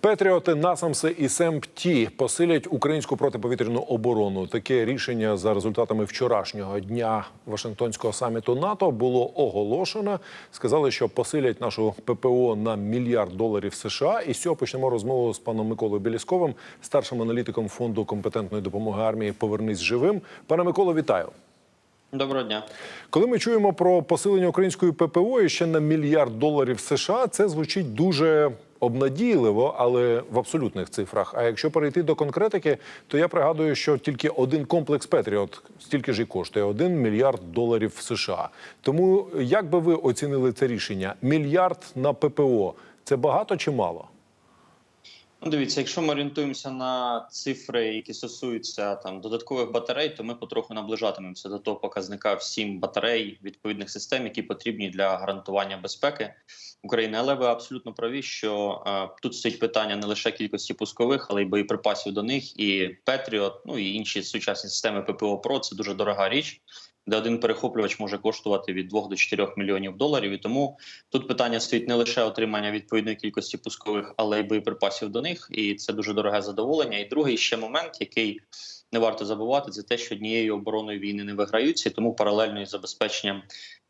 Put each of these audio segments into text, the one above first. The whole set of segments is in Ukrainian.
Петріоти, Насамси і СЕМПТі посилять українську протиповітряну оборону. Таке рішення за результатами вчорашнього дня Вашингтонського саміту НАТО було оголошено. Сказали, що посилять нашу ППО на мільярд доларів США. І з цього почнемо розмову з паном Миколою Білісковим, старшим аналітиком фонду компетентної допомоги армії Повернись живим. Пане Миколо, вітаю. Доброго дня. Коли ми чуємо про посилення української ППО і ще на мільярд доларів США, це звучить дуже обнадійливо, але в абсолютних цифрах. А якщо перейти до конкретики, то я пригадую, що тільки один комплекс Петріот стільки ж і коштує один мільярд доларів США. Тому як би ви оцінили це рішення? Мільярд на ППО це багато чи мало? Ну, дивіться, якщо ми орієнтуємося на цифри, які стосуються там додаткових батарей, то ми потроху наближатимемося до того показника в 7 батарей відповідних систем, які потрібні для гарантування безпеки України. Але ви абсолютно праві, що е, тут стоїть питання не лише кількості пускових, але й боєприпасів до них. І Петріот, ну і інші сучасні системи ППО ПРО це дуже дорога річ. Де один перехоплювач може коштувати від 2 до 4 мільйонів доларів, і тому тут питання стоїть не лише отримання відповідної кількості пускових, але й боєприпасів до них, і це дуже дороге задоволення. І другий ще момент, який не варто забувати, це те, що однією обороною війни не виграються, тому паралельно із забезпеченням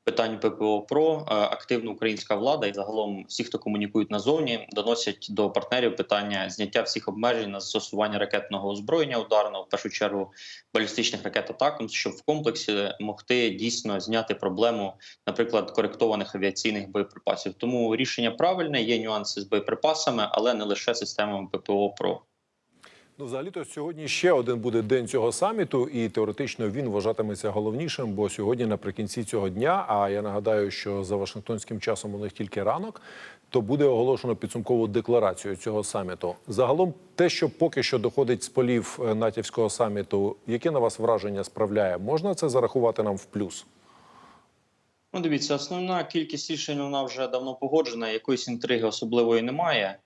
питань ППО ПРО е, активно українська влада і загалом всі, хто комунікують назовні, доносять до партнерів питання зняття всіх обмежень на застосування ракетного озброєння ударного, в першу чергу балістичних ракет атакам, щоб в комплексі могти дійсно зняти проблему, наприклад, коректованих авіаційних боєприпасів. Тому рішення правильне, є нюанси з боєприпасами, але не лише системами ППО ПРО. Ну, взагалі, то сьогодні ще один буде день цього саміту, і теоретично він вважатиметься головнішим, бо сьогодні, наприкінці цього дня, а я нагадаю, що за Вашингтонським часом у них тільки ранок, то буде оголошено підсумкову декларацію цього саміту. Загалом, те, що поки що доходить з полів е, натівського саміту, яке на вас враження справляє, можна це зарахувати нам в плюс? Ну, дивіться, основна кількість рішень вона вже давно погоджена. Якоїсь інтриги особливої немає.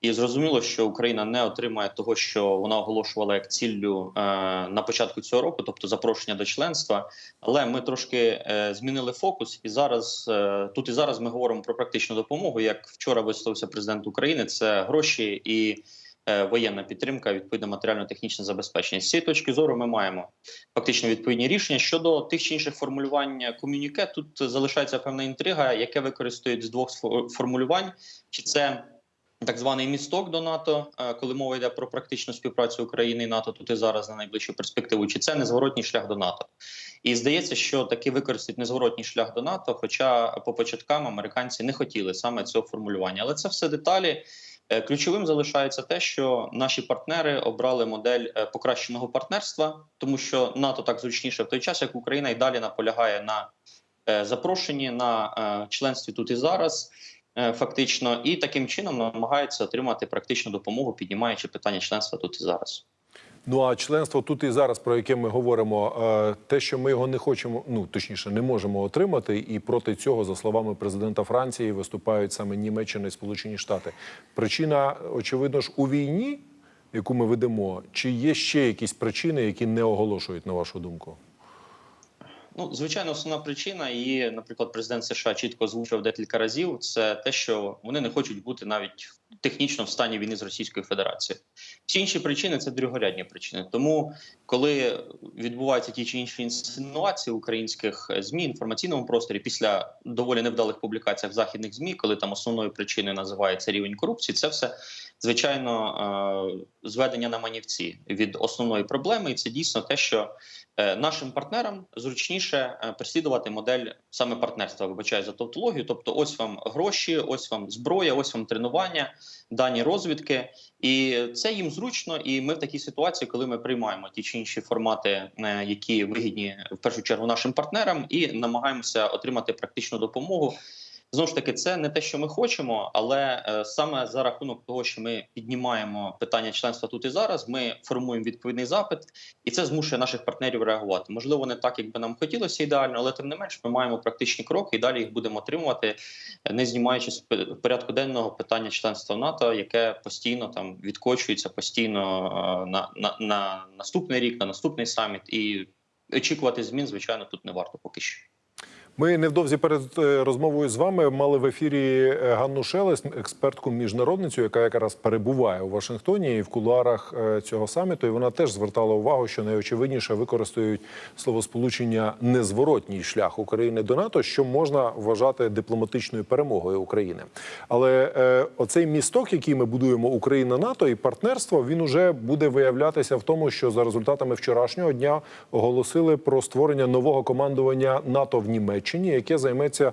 І зрозуміло, що Україна не отримає того, що вона оголошувала як ціллю е, на початку цього року, тобто запрошення до членства. Але ми трошки е, змінили фокус, і зараз е, тут і зараз ми говоримо про практичну допомогу. Як вчора висловився президент України, це гроші і воєнна підтримка, відповідно матеріально-технічне забезпечення. З цієї точки зору ми маємо фактично відповідні рішення щодо тих чи інших формулювань комюніке. Тут залишається певна інтрига, яке використовують з двох формулювань, чи це так званий місток до НАТО, е, коли мова йде про практичну співпрацю України і НАТО, тут і зараз на найближчу перспективу, чи це незворотній шлях до НАТО. І здається, що таки використають незворотній шлях до НАТО. Хоча по початкам американці не хотіли саме цього формулювання, але це все деталі. Е, Ключовим залишається те, що наші партнери обрали модель е, покращеного партнерства, тому що НАТО так зручніше в той час, як Україна і далі наполягає на е, запрошенні на членстві тут і зараз. Фактично, і таким чином намагається отримати практичну допомогу, піднімаючи питання членства тут і зараз. Ну а членство тут і зараз, про яке ми говоримо, е, те, що ми його не хочемо, ну точніше, не можемо отримати, і проти цього, за словами президента Франції, виступають саме Німеччина і Сполучені Штати. Причина, очевидно ж, у війні, яку ми ведемо, чи є ще якісь причини, які не оголошують, на вашу думку? Ну, звичайно, основна причина, і, наприклад, президент США чітко озвучив декілька разів. Це те, що вони не хочуть бути навіть технічно в стані війни з Російською Федерацією. Всі інші причини це другорядні причини. Тому, коли відбуваються ті чи інші інсинуації українських змі інформаційному просторі після доволі невдалих публікацій в західних змі, коли там основною причиною називається рівень корупції, це все звичайно е, зведення на манівці від основної проблеми, і це дійсно те, що е, нашим партнерам зручніше е, переслідувати модель саме партнерства. Вибачаю за тавтологію. Тобто, ось вам гроші, ось вам зброя, ось вам тренування, дані розвідки, і це їм зручно. І ми в такій ситуації, коли ми приймаємо ті чи інші формати, які вигідні в першу чергу нашим партнерам, і намагаємося отримати практичну допомогу. Знову ж таки, це не те, що ми хочемо, але е, саме за рахунок того, що ми піднімаємо питання членства тут і зараз, ми формуємо відповідний запит, і це змушує наших партнерів реагувати. Можливо, не так, як би нам хотілося ідеально, але тим не менш, ми маємо практичні кроки і далі їх будемо отримувати, не знімаючи з порядку денного питання членства НАТО, яке постійно там відкочується постійно е, на, на, на наступний рік, на наступний саміт, і очікувати змін, звичайно, тут не варто поки що. Ми невдовзі перед е, розмовою з вами мали в ефірі е, Ганну Шелест, експертку міжнародницю, яка якраз перебуває у Вашингтоні і в кулуарах е, цього саміту. І вона теж звертала увагу, що найочевидніше використають словосполучення незворотній шлях України до НАТО, що можна вважати дипломатичною перемогою України. Але е, оцей місток, який ми будуємо Україна НАТО і партнерство, він уже буде виявлятися в тому, що за результатами вчорашнього дня оголосили про створення нового командування НАТО в Німеччині, яке займеться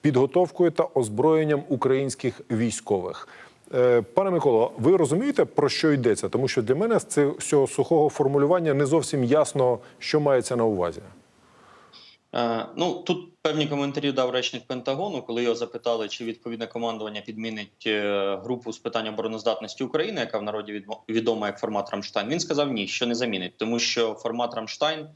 підготовкою та озброєнням українських військових. Е, Пане Миколо, ви розумієте про що йдеться? Тому що для мене з цього- сухого формулювання не зовсім ясно, що мається на увазі. Е, ну тут певні коментарі дав речник Пентагону, коли його запитали, чи відповідне командування підмінить е, групу з питань обороноздатності України, яка в народі відома як формат Рамштайн. Він сказав ні, що не замінить, тому що формат Рамштайн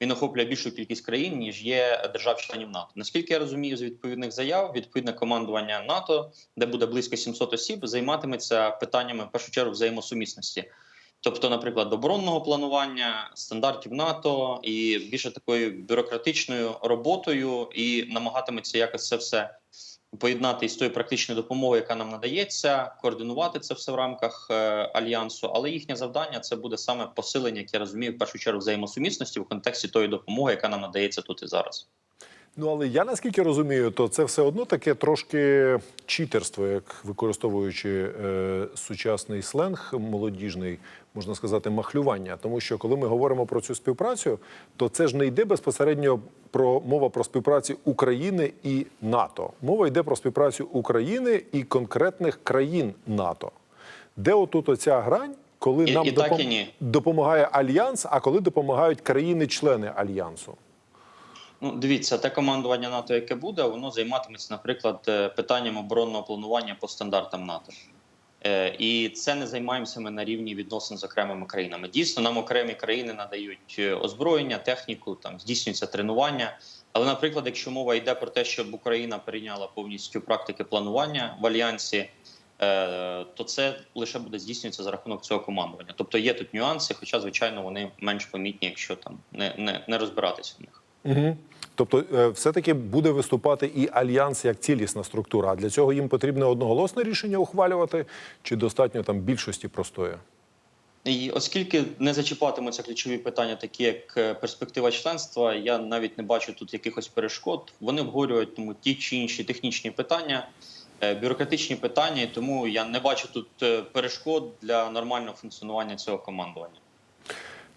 він охоплює більшу кількість країн ніж є держав-членів НАТО. Наскільки я розумію, з відповідних заяв відповідне командування НАТО, де буде близько 700 осіб, займатиметься питаннями в першу чергу взаємосумісності. Тобто, наприклад, оборонного планування, стандартів НАТО і більше такою бюрократичною роботою, і намагатиметься якось це все поєднати із тою практичною допомогою, яка нам надається, координувати це все в рамках е, альянсу. Але їхнє завдання це буде саме посилення, як я розумію, в першу чергу взаємосумісності в контексті тої допомоги, яка нам надається тут і зараз. Ну, але я наскільки розумію, то це все одно таке трошки читерство, як використовуючи е, сучасний сленг молодіжний, можна сказати, махлювання. Тому що коли ми говоримо про цю співпрацю, то це ж не йде безпосередньо про мова про співпрацю України і НАТО. Мова йде про співпрацю України і конкретних країн НАТО. Де отут оця грань, коли І- нам і допом- і допомагає альянс, а коли допомагають країни-члени альянсу? Ну, дивіться, те командування НАТО, яке буде, воно займатиметься, наприклад, е, питанням оборонного планування по стандартам НАТО. Е, І це не займаємося ми на рівні відносин з окремими країнами. Дійсно, нам окремі країни надають е, озброєння, техніку, там здійснюється тренування. Але, наприклад, якщо мова йде про те, щоб Україна прийняла повністю практики планування в альянсі, то це лише буде здійснюватися за рахунок цього командування. Тобто є тут нюанси, хоча, звичайно, вони менш помітні, якщо там не, не, не розбиратися в них. Угу. Тобто, е, все-таки буде виступати і альянс як цілісна структура. А для цього їм потрібно одноголосне рішення ухвалювати, чи достатньо там більшості простої? І оскільки не зачіпатимуться ключові питання, такі як е, перспектива членства, я навіть не бачу тут якихось перешкод. Вони обговорюють тому ті чи інші технічні питання, е, бюрократичні питання, і тому я не бачу тут перешкод для нормального функціонування цього командування.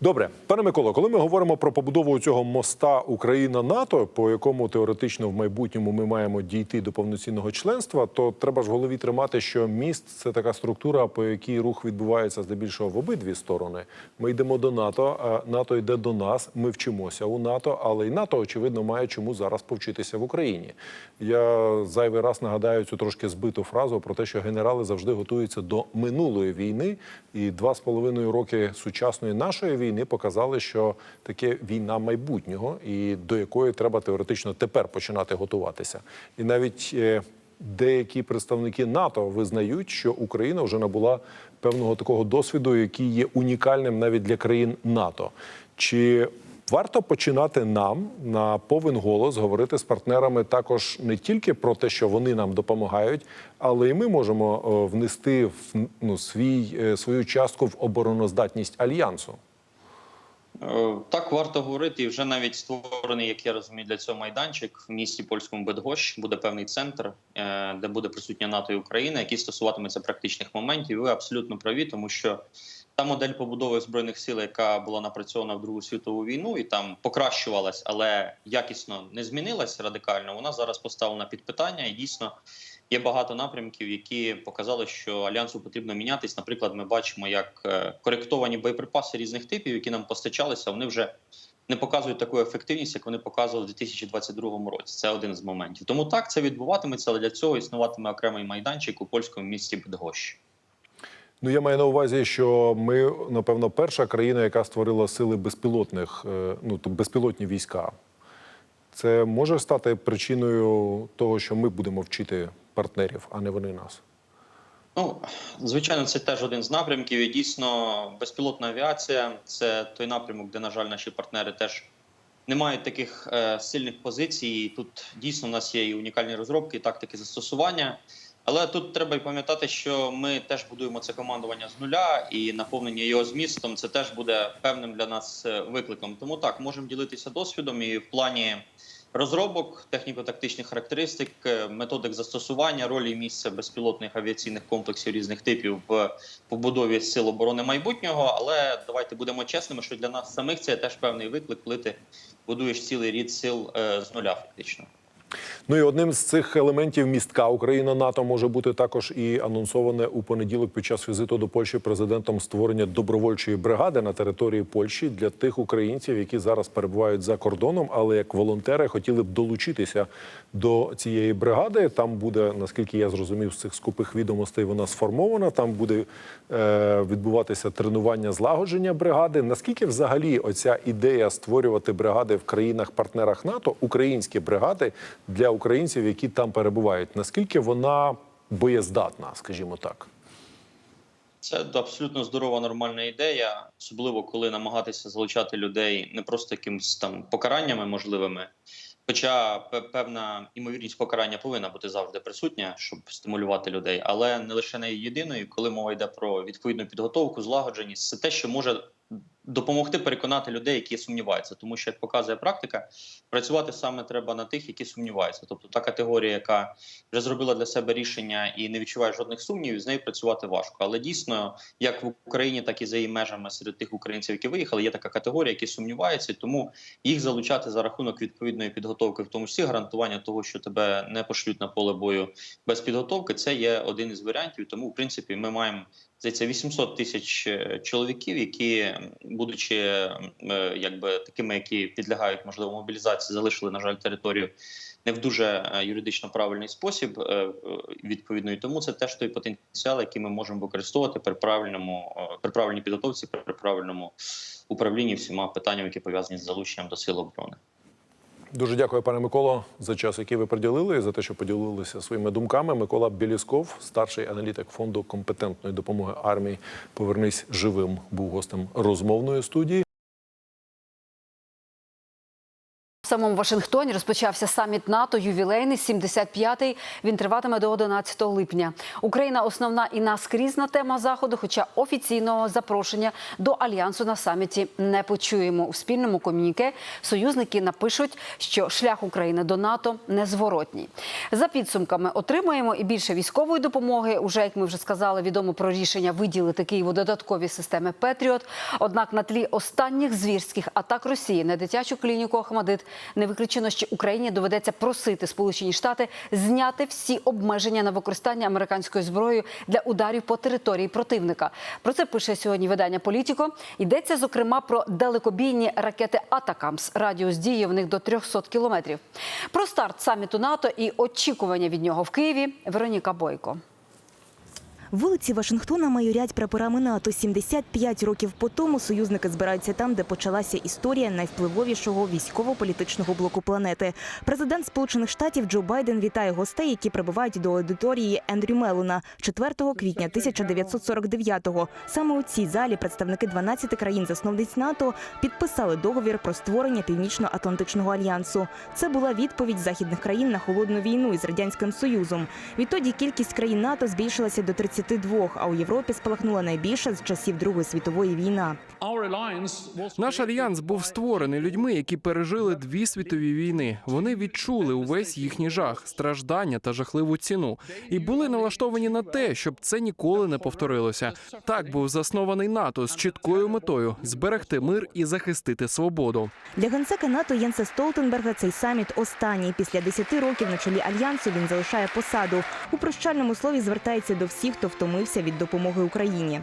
Добре, пане Миколо, коли ми говоримо про побудову цього моста Україна-НАТО, по якому теоретично в майбутньому ми маємо дійти до повноцінного членства, то треба ж в голові тримати, що міст це така структура, по якій рух відбувається здебільшого в обидві сторони. Ми йдемо до НАТО, а НАТО йде до нас. Ми вчимося у НАТО, але й НАТО, очевидно, має чому зараз повчитися в Україні. Я зайвий раз нагадаю цю трошки збиту фразу про те, що генерали завжди готуються до минулої війни, і два з половиною роки сучасної нашої війни показали, що таке війна майбутнього, і до якої треба теоретично тепер починати готуватися. І навіть е, деякі представники НАТО визнають, що Україна вже набула певного такого досвіду, який є унікальним навіть для країн НАТО. Чи Варто починати нам на повен голос говорити з партнерами також не тільки про те, що вони нам допомагають, але і ми можемо е, внести в ну, свій, е, свою частку в обороноздатність альянсу. Е, Так варто говорити. І вже навіть створений, як я розумію, для цього майданчик в місті польському Бедгощ буде певний центр, е, де буде присутня НАТО і Україна, який стосуватиметься практичних моментів. Ви абсолютно праві, тому що та модель побудови збройних сил, яка була напрацьована в Другу світову війну, і там покращувалась, але якісно не змінилась радикально. Вона зараз поставлена під питання, і дійсно є багато напрямків, які показали, що альянсу потрібно мінятись. Наприклад, ми бачимо, як е, коректовані боєприпаси різних типів, які нам постачалися, вони вже не показують таку ефективність, як вони показували в 2022 році. Це один з моментів. Тому так це відбуватиметься, але для цього існуватиме окремий майданчик у польському місті Бедгощ. Ну я маю на увазі, що ми, напевно, перша країна, яка створила сили безпілотних, е, ну тобто безпілотні війська. Це може стати причиною того, що ми будемо вчити партнерів, а не вони нас. Ну, звичайно, це теж один з напрямків. І дійсно, безпілотна авіація це той напрямок, де, на жаль, наші партнери теж не мають таких е, сильних позицій. І Тут дійсно у нас є і унікальні розробки, і тактики застосування. Але тут треба й пам'ятати, що ми теж будуємо це командування з нуля, і наповнення його змістом це теж буде певним для нас е, викликом. Тому так можемо ділитися досвідом і в плані розробок, техніко-тактичних характеристик, е, методик застосування, ролі і місця безпілотних авіаційних комплексів різних типів в побудові сил оборони майбутнього. Але давайте будемо чесними, що для нас самих це теж певний виклик, коли ти будуєш цілий рід сил е, з нуля, фактично. Ну і одним з цих елементів містка Україна НАТО може бути також і анонсоване у понеділок під час візиту до Польщі президентом створення добровольчої бригади на території Польщі для тих українців, які зараз перебувають за кордоном, але як волонтери хотіли б долучитися до цієї бригади. Там буде, наскільки я зрозумів, з цих скупих відомостей вона сформована. Там буде е, відбуватися тренування злагодження бригади. Наскільки взагалі оця ідея створювати бригади в країнах-партнерах НАТО, українські бригади для українців, які там перебувають, наскільки вона боєздатна, скажімо так? Це абсолютно здорова нормальна ідея, особливо коли намагатися залучати людей не просто якимись там покараннями можливими. Хоча певна імовірність покарання повинна бути завжди присутня, щоб стимулювати людей, але не лише не єдиною, коли мова йде про відповідну підготовку, злагодженість, це те, що може допомогти переконати людей, які сумніваються. Тому що, як показує практика, працювати саме треба на тих, які сумніваються. Тобто та категорія, яка вже зробила для себе рішення і не відчуває жодних сумнівів, з нею працювати важко. Але дійсно, як в Україні, так і за її межами серед тих українців, які виїхали, є така категорія, які сумніваються, тому їх залучати за рахунок відповідної підготовки, в тому числі гарантування того, що тебе не пошлють на поле бою без підготовки, це є один із варіантів. Тому, в принципі, ми маємо здається 800 тисяч е, чоловіків, які, будучи е, якби такими, які підлягають можливо мобілізації, залишили на жаль територію не в дуже е, юридично правильний спосіб. Відповідно, і тому це теж той потенціал, який ми можемо використовувати при правильному при правильній підготовці, при правильному управлінні всіма питаннями, які пов'язані з залученням до сил оборони. Дуже дякую, пане Миколо, за час, який ви приділили, і за те, що поділилися своїми думками. Микола Білісков, старший аналітик фонду компетентної допомоги армії. Повернись живим. Був гостем розмовної студії. В самому Вашингтоні розпочався саміт НАТО ювілейний 75-й. Він триватиме до 11 липня. Україна основна і наскрізна тема заходу, хоча офіційного запрошення до альянсу на саміті не почуємо. У спільному комюніке союзники напишуть, що шлях України до НАТО незворотній. За підсумками отримуємо і більше військової допомоги. Уже як ми вже сказали, відомо про рішення виділити Києву додаткові системи Петріот. Однак на тлі останніх звірських атак Росії на дитячу клініку Ахмадит не виключено, що Україні доведеться просити Сполучені Штати зняти всі обмеження на використання американської зброї для ударів по території противника. Про це пише сьогодні видання Політіко. Йдеться зокрема про далекобійні ракети Атакамс. Радіус дії в них до 300 кілометрів. Про старт саміту НАТО і очікування від нього в Києві. Вероніка Бойко. Вулиці Вашингтона майорять прапорами НАТО. 75 років по тому союзники збираються там, де почалася історія найвпливовішого військово-політичного блоку планети. Президент Сполучених Штатів Джо Байден вітає гостей, які прибувають до аудиторії Ендрю Меллона 4 квітня 1949-го. Саме у цій залі представники 12 країн-засновниць НАТО підписали договір про створення Північно-Атлантичного альянсу. Це була відповідь західних країн на холодну війну із радянським союзом. Відтоді кількість країн НАТО збільшилася до 32, а у Європі спалахнула найбільша з часів Другої світової війни. Наш альянс був створений людьми, які пережили дві світові війни. Вони відчули увесь їхній жах, страждання та жахливу ціну, і були налаштовані на те, щоб це ніколи не повторилося. Так був заснований НАТО з чіткою метою зберегти мир і захистити свободу. Для генсека НАТО Єнса Столтенберга цей саміт останній. Після 10 років на чолі альянсу він залишає посаду. У прощальному слові звертається до всіх, хто втомився від допомоги Україні.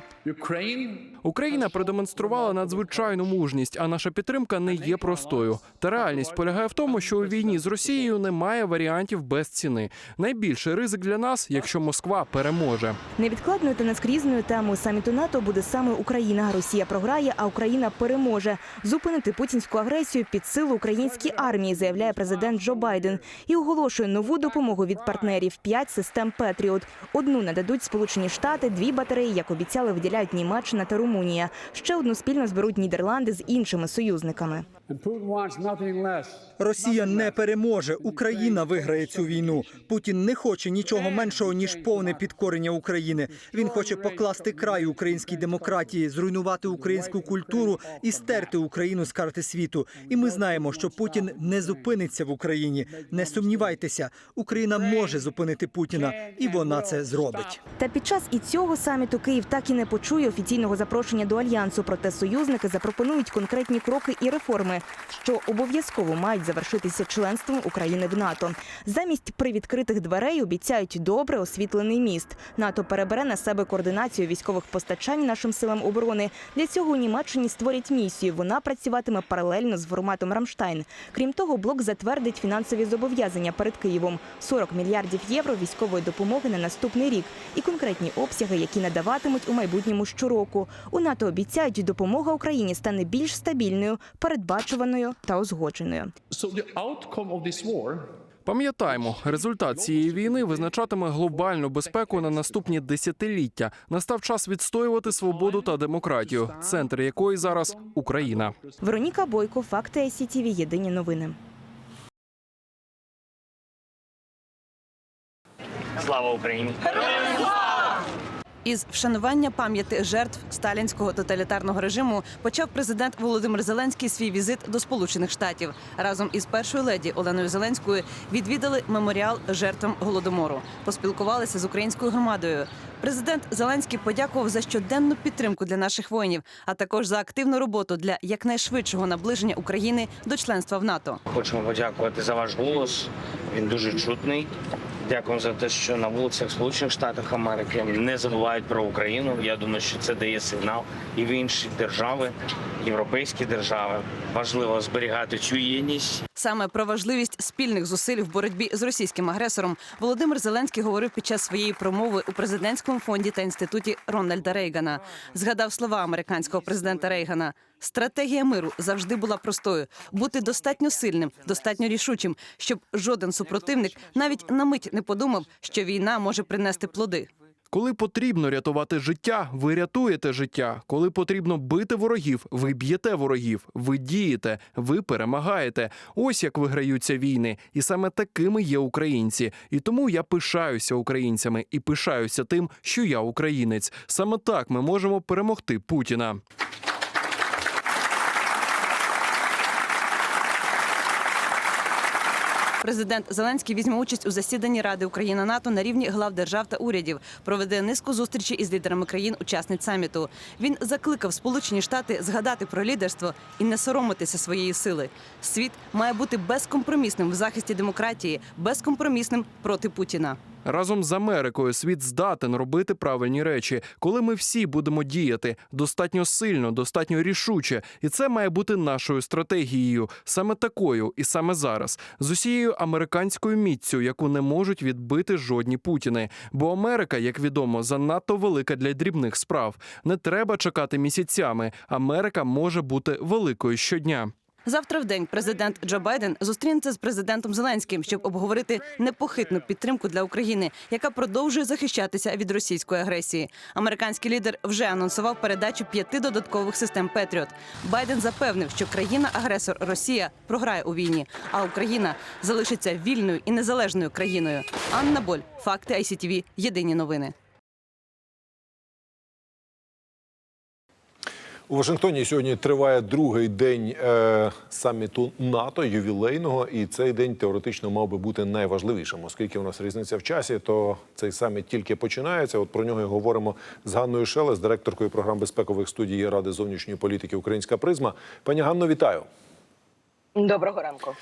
Україна продемонструвала надзвичайну мужність, а наша підтримка не є простою. Та реальність полягає в тому, що у війні з Росією немає варіантів без ціни. Найбільший ризик для нас, якщо Москва переможе. Невідкладною та наскрізною темою саміту НАТО буде саме Україна. Росія програє, а Україна переможе. Зупинити путінську агресію під силу українській армії, заявляє президент Джо Байден, і оголошує нову допомогу від партнерів п'ять систем Петріот. Одну нададуть Сполучені Штати, дві батареї, як обіцяли, виділяють Німеччина та Румунія. Ще одну спільно зберуть Нідерланди з іншими союзниками. Росія не переможе. Україна виграє цю війну. Путін не хоче нічого меншого ніж повне підкорення України. Він хоче покласти край українській демократії, зруйнувати українську культуру і стерти Україну з карти світу. І ми знаємо, що Путін не зупиниться в Україні. Не сумнівайтеся, Україна може зупинити Путіна, і вона це зробить. Та під час і цього саміту Київ так і не почує офіційного запрошення до альянсу. Проте союзники запропонують конкретні кроки і реформи, що обов'язково мають завершитися членством України в НАТО. Замість привідкритих дверей обіцяють добре освітлений міст. НАТО перебере на себе координацію військових постачань нашим силам оборони. Для цього у Німеччині створять місію. Вона працюватиме паралельно з форматом Рамштайн. Крім того, блок затвердить фінансові зобов'язання перед Києвом: 40 мільярдів євро військової допомоги на наступний рік і конкретні обсяги, які надаватимуть у майбутньому щороку. У НАТО обіцяють, допомога Україні стане більш стабільною, передбачуваною та узгодженою. Пам'ятаємо, результат цієї війни визначатиме глобальну безпеку на наступні десятиліття. Настав час відстоювати свободу та демократію, центр якої зараз Україна. Вероніка Бойко, факти ICTV, Єдині новини. Слава Україні! Із вшанування пам'яті жертв сталінського тоталітарного режиму почав президент Володимир Зеленський свій візит до Сполучених Штатів. Разом із першою леді Оленою Зеленською відвідали меморіал жертвам голодомору, поспілкувалися з українською громадою. Президент Зеленський подякував за щоденну підтримку для наших воїнів, а також за активну роботу для якнайшвидшого наближення України до членства в НАТО. Хочемо подякувати за ваш голос. Він дуже чутний. Дякуємо за те, що на вулицях Сполучених Штатів Америки не забувають про Україну. Я думаю, що це дає сигнал і в інші держави, європейські держави. Важливо зберігати цю єдність. Саме про важливість спільних зусиль в боротьбі з російським агресором Володимир Зеленський говорив під час своєї промови у президентському фонді та інституті Рональда Рейгана. Згадав слова американського президента Рейгана. Стратегія миру завжди була простою: бути достатньо сильним, достатньо рішучим, щоб жоден супротивник навіть на мить не подумав, що війна може принести плоди. Коли потрібно рятувати життя, ви рятуєте життя. Коли потрібно бити ворогів, ви б'єте ворогів, ви дієте, ви перемагаєте. Ось як виграються війни, і саме такими є українці. І тому я пишаюся українцями і пишаюся тим, що я українець. Саме так ми можемо перемогти Путіна. Президент Зеленський візьме участь у засіданні Ради Україна НАТО на рівні глав держав та урядів. Проведе низку зустрічей із лідерами країн-учасниць саміту. Він закликав Сполучені Штати згадати про лідерство і не соромитися своєї сили. Світ має бути безкомпромісним в захисті демократії, безкомпромісним проти Путіна. Разом з Америкою світ здатен робити правильні речі, коли ми всі будемо діяти достатньо сильно, достатньо рішуче, і це має бути нашою стратегією, саме такою, і саме зараз, з усією американською міццю, яку не можуть відбити жодні путіни. Бо Америка, як відомо, занадто велика для дрібних справ. Не треба чекати місяцями. Америка може бути великою щодня. Завтра в день президент Джо Байден зустрінеться з президентом Зеленським, щоб обговорити непохитну підтримку для України, яка продовжує захищатися від російської агресії. Американський лідер вже анонсував передачу п'яти додаткових систем Петріот. Байден запевнив, що країна-агресор Росія програє у війні, а Україна залишиться вільною і незалежною країною. Анна Боль, факти ICTV, Єдині новини. У Вашингтоні сьогодні триває другий день е, саміту НАТО ювілейного, і цей день теоретично мав би бути найважливішим, оскільки у нас різниця в часі, то цей саміт тільки починається. От про нього і говоримо з Ганною Шелес, директоркою програм безпекових студій Ради зовнішньої політики Українська призма. Пані Ганно, вітаю. Доброго ранку.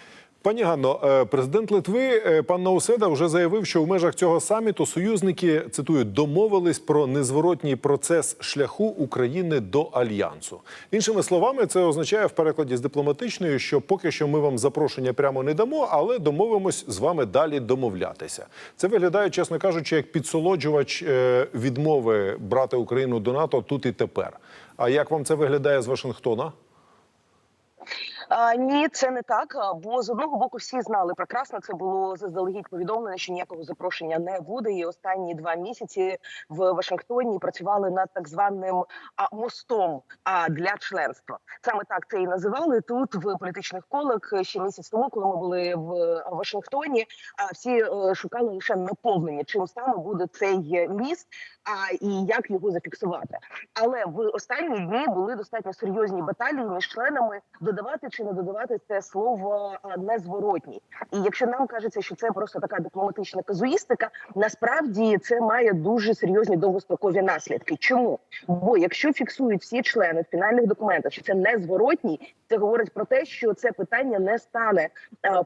Пані Ганно, е, президент Литви е, пан Науседа вже заявив, що в межах цього саміту союзники цитую домовились про незворотній процес шляху України до альянсу. Іншими словами, це означає в перекладі з дипломатичної, що поки що ми вам запрошення прямо не дамо, але домовимось з вами далі домовлятися. Це виглядає, чесно кажучи, як підсолоджувач е, відмови брати Україну до НАТО тут і тепер. А як вам це виглядає з Вашингтона? А, ні, це не так. Бо з одного боку всі знали прекрасно. Це було заздалегідь повідомлено, що ніякого запрошення не буде. І останні два місяці в Вашингтоні працювали над так званим мостом а, для членства. Саме так це і називали тут в політичних колах ще місяць тому, коли ми були в е, Вашингтоні. А всі е, шукали лише наповнення, чим саме буде цей е, міст, а і як його зафіксувати. Але в останні дні були достатньо серйозні баталії між членами додавати чи не додавати це слово незворотній. І якщо нам кажеться, що це просто така дипломатична казуїстика, насправді це має дуже серйозні довгострокові наслідки. Чому? Бо якщо фіксують всі члени в фінальних документах, що це незворотній, це говорить про те, що це питання не стане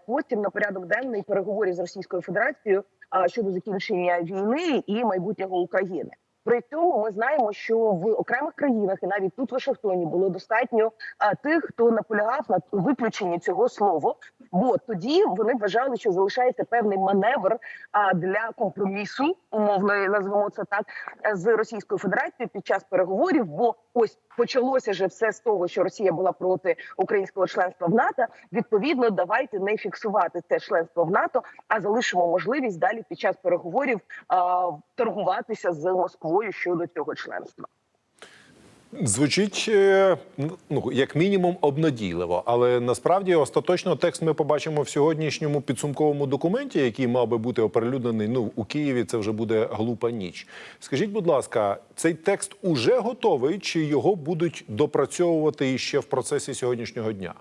потім на порядок денний переговорів з Російською Федерацією щодо закінчення війни і майбутнього України. При цьому ми знаємо, що в окремих країнах і навіть тут в Вашингтоні було достатньо тих, хто наполягав на виключенні цього слова. Бо тоді вони вважали, що залишається певний маневр а, для компромісу, умовно назвемо це так, з Російською Федерацією під час переговорів. Бо ось почалося же все з того, що Росія була проти українського членства в НАТО. Відповідно, давайте не фіксувати це членство в НАТО, а залишимо можливість далі під час переговорів торгуватися з Москвою щодо цього членства. Звучить е, ну як мінімум обнадійливо, але насправді остаточно текст ми побачимо в сьогоднішньому підсумковому документі, який мав би бути оприлюднений. Ну у Києві це вже буде глупа ніч. Скажіть, будь ласка, цей текст уже готовий, чи його будуть допрацьовувати іще в процесі сьогоднішнього дня?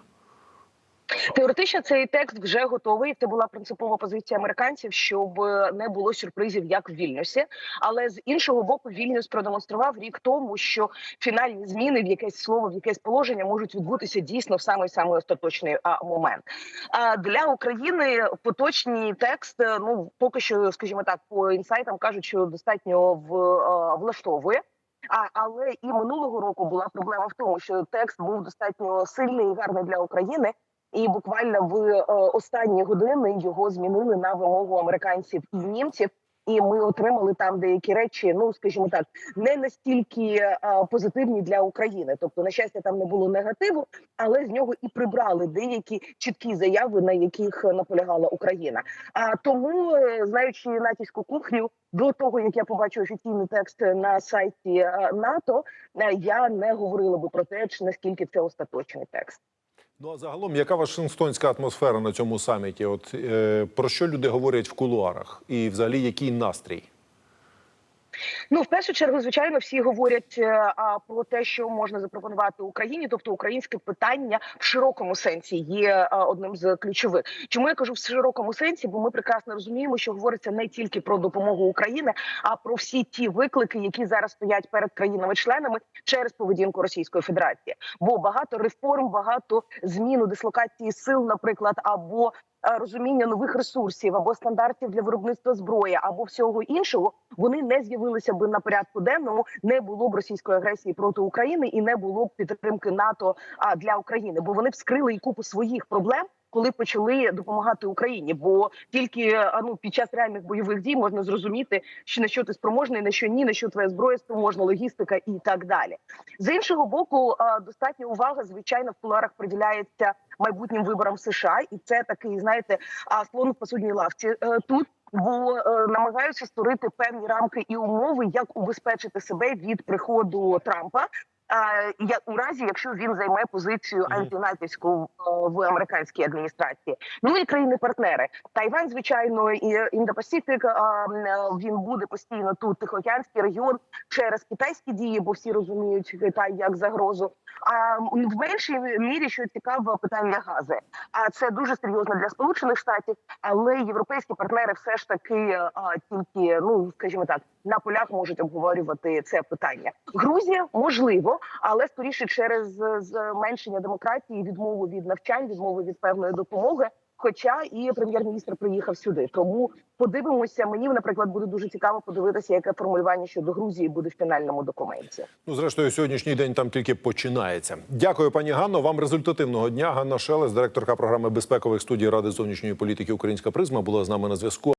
Теоретично цей текст вже готовий. Це була принципова позиція американців, щоб не було сюрпризів, як в Вільнюсі. Але з іншого боку, Вільнюс продемонстрував рік тому, що фінальні зміни в якесь слово, в якесь положення можуть відбутися дійсно в самий самий остаточний а, момент. А для України поточний текст, е, ну поки що, скажімо так, по інсайтам кажуть, що достатньо в а, влаштовує. А але і минулого року була проблема в тому, що текст був достатньо сильний і гарний для України. І буквально в е, останні години його змінили на вимогу американців і німців. І ми отримали там деякі речі, ну скажімо так, не настільки е, позитивні для України. Тобто, на щастя, там не було негативу, але з нього і прибрали деякі чіткі заяви, на яких наполягала Україна. А тому, е, знаючи натівську кухню, до того як я побачу офіційний текст на сайті НАТО, я не говорила би про те, чи наскільки це остаточний текст. Ну а загалом, яка вашингтонська атмосфера на цьому саміті? От е, про що люди говорять в кулуарах, і взагалі який настрій? Ну, в першу чергу, звичайно, всі говорять е, а, про те, що можна запропонувати Україні, тобто українське питання в широкому сенсі є а, одним з ключових. Чому я кажу в широкому сенсі? Бо ми прекрасно розуміємо, що говориться не тільки про допомогу України, а про всі ті виклики, які зараз стоять перед країнами-членами через поведінку Російської Федерації. Бо багато реформ, багато змін у дислокації сил, наприклад, або е, розуміння нових ресурсів або стандартів для виробництва зброї, або всього іншого, вони не з'явилися би на порядку денному, не було б російської агресії проти України і не було б підтримки НАТО для України, бо вони б скрили і купу своїх проблем. Коли почали допомагати Україні, бо тільки ну під час реальних бойових дій можна зрозуміти, що на що ти спроможний, на що ні, на що твоя зброя спроможна, логістика і так далі. З іншого боку, достатня увага, звичайно, в куларах приділяється майбутнім виборам США, і це такий, знаєте, слон в посудній лавці е, тут. Бо е, намагаються створити певні рамки і умови, як убезпечити себе від приходу Трампа. Я у разі, якщо він займе позицію антинатівську е, в американській адміністрації, ну і країни-партнери Тайвань, звичайно, і м, е, він буде постійно тут Тихоокеанський регіон через китайські дії, бо всі розуміють Китай як загрозу. А в меншій мірі, що цікаво, питання гази. А це дуже серйозно для сполучених штатів, але європейські партнери все ж таки тільки ну скажімо так на полях можуть обговорювати це питання. Грузія можливо, але скоріше через зменшення демократії, відмову від навчань, відмову від певної допомоги. Хоча і прем'єр-міністр приїхав сюди, тому подивимося. Мені, наприклад, буде дуже цікаво подивитися, яке формулювання щодо Грузії буде в фінальному документі. Ну, зрештою, сьогоднішній день там тільки починається. Дякую, пані Ганно. Вам результативного дня. Ганна Шелес, директорка програми безпекових студій Ради зовнішньої політики Українська призма, була з нами на зв'язку.